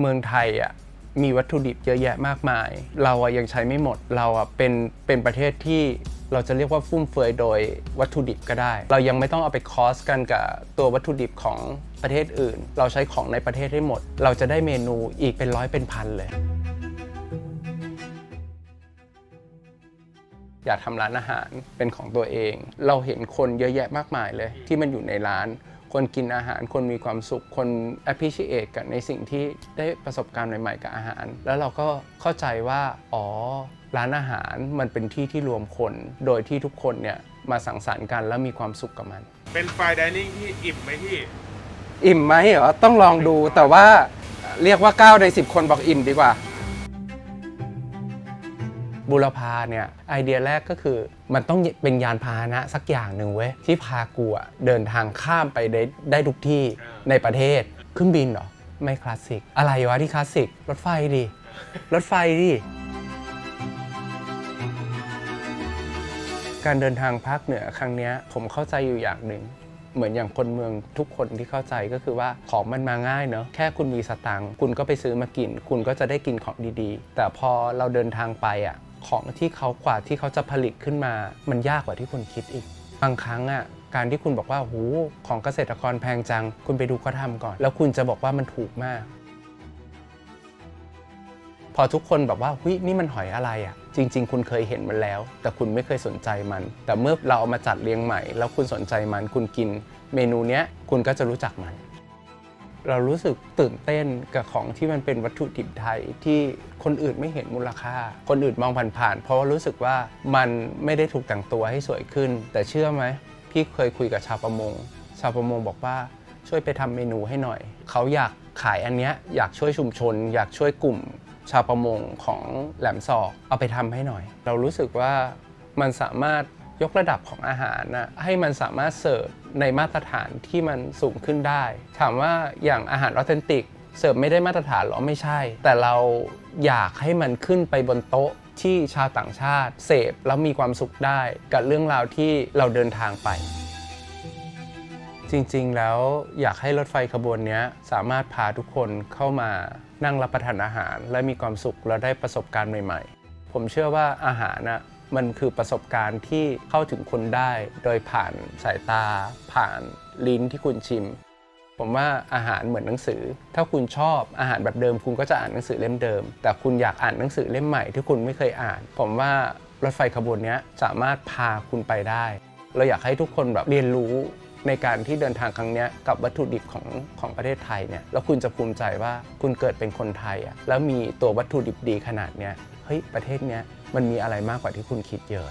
เมืองไทยอะมีวัตถุดิบเยอะแยะมากมาย เราอะยังใช้ไม่หมดเราอะเป็นเป็นประเทศที่เราจะเรียกว่าฟุ่มเฟือยโดยวัตถุดิบก็ได้ เรายังไม่ต้องเอาไปคอสกันกับตัววัตถุดิบของประเทศอื่น เราใช้ของในประเทศให้หมด เราจะได้เมนูอีกเป็นร้อยเป็นพันเลย อยากทำร้านอาหารเป็นของตัวเอง เราเห็นคนเยอะแยะมากมายเลย ที่มันอยู่ในร้าน คนกินอาหาร คนมีความสุข คน appreciate กับในสิ่งที่ได้ประสบการณ์ใหม่ ๆ กับอาหาร แล้วเราก็เข้าใจว่า อ๋อ ร้านอาหารมันเป็นที่ที่รวมคน โดยที่ทุกคนเนี่ยมาสังสรรค์กันแล้วมีความสุขกับมัน เป็นไฟดิเนิ่งที่อิ่มไหมพี่ อิ่มไหมเหรอ ต้องลองดู แต่ว่าเรียกว่า 9 ใน 10 คนบอกอิ่มดีกว่า บุรพาเนี่ยไอเดียแรกก็คือมันต้องเป็นยานพาหนะสักอย่างหนึ่งเว้ยที่พากูอะเดินทางข้ามไปได้ได้ทุกที่อ่าในประเทศเครื่องบินเหรอ ไม่คลาสสิก อะไรวะที่คลาสสิก รถไฟดิ รถไฟดิ การเดินทางภาคเหนือครั้งเนี้ยผมเข้าใจอยู่อย่างหนึ่งเหมือนอย่างคนเมืองทุกคนที่เข้าใจก็คือว่าของมันมาง่ายเนอะแค่คุณมีสตังค์คุณก็ไปซื้อมากิน คุณก็จะได้กินของดีๆ แต่พอเราเดินทางไปอะ ของที่เขากว่าที่เขาจะผลิตขึ้นมา มันยากกว่าที่คุณคิดอีก บางครั้งอะการที่คุณบอกว่าหูของเกษตรกรแพงจัง คุณไปดูเขาทำก่อน แล้วคุณจะบอกว่ามันถูกมาก พอทุกคนแบบว่าหุยนี่มันหอยอะไรอะ่ะ จริง ๆ คุณเคยเห็นมันแล้ว แต่คุณไม่เคยสนใจมัน แต่เมื่อเราเอามาจัดเรียงใหม่ แล้วคุณสนใจมันคุณกิน เมนูเนี้ยคุณก็จะรู้จักมัน เรารู้สึกตื่นเต้นกับของที่มันเป็นวัตถุดิบไทยที่คนอื่นไม่เห็นมูลค่า คนอื่นมองผ่านๆเพราะว่ารู้สึกว่ามันไม่ได้ถูกแต่งตัวให้สวยขึ้น แต่เชื่อไหมพี่เคยคุยกับชาวประมง ชาวประมงบอกว่าช่วยไปทำเมนูให้หน่อย เขาอยากขายอันเนี้ยอยากช่วยชุมชน อยากช่วยกลุ่มชาวประมงของแหลมศอกเอาไปทำให้หน่อย เรารู้สึกว่ามันสามารถ ยกระดับของอาหารนะให้มันสามารถเสิร์ฟในมาตรฐานที่มันสูงขึ้นได้ ถามว่าอย่างอาหารออเทนติก เสิร์ฟไม่ได้มาตรฐานหรอไม่ใช่ แต่เราอยากให้มันขึ้นไปบนโต๊ะที่ชาวต่างชาติเสพแล้วมีความสุขได้กับเรื่องราวที่เราเดินทางไป จริงๆแล้วอยากให้รถไฟขบวนนี้สามารถพาทุกคนเข้ามานั่งรับประทานอาหาร และมีความสุขและได้ประสบการณ์ใหม่ ๆ ผมเชื่อว่าอาหารน่ะ มันคือประสบการณ์ที่เข้าถึงคนได้ โดยผ่านสายตา ผ่านลิ้นที่คุณชิม ผมว่าอาหารเหมือนหนังสือ ถ้าคุณชอบอาหารแบบเดิม คุณก็จะอ่านหนังสือเล่มเดิม แต่คุณอยากอ่านหนังสือเล่มใหม่ที่คุณไม่เคยอ่าน ผมว่ารถไฟขบวนนี้สามารถพาคุณไปได้ เราอยากให้ทุกคนแบบเรียนรู้ ในการที่เดินทางครั้งนี้กับวัตถุดิบของของประเทศไทยเนี่ยแล้วคุณจะภูมิใจว่าคุณเกิดเป็นคนไทยอะแล้วมีตัววัตถุดิบดีขนาดเนี้ยเฮ้ยประเทศเนี้ยมันมีอะไรมากกว่าที่คุณคิดเยอะ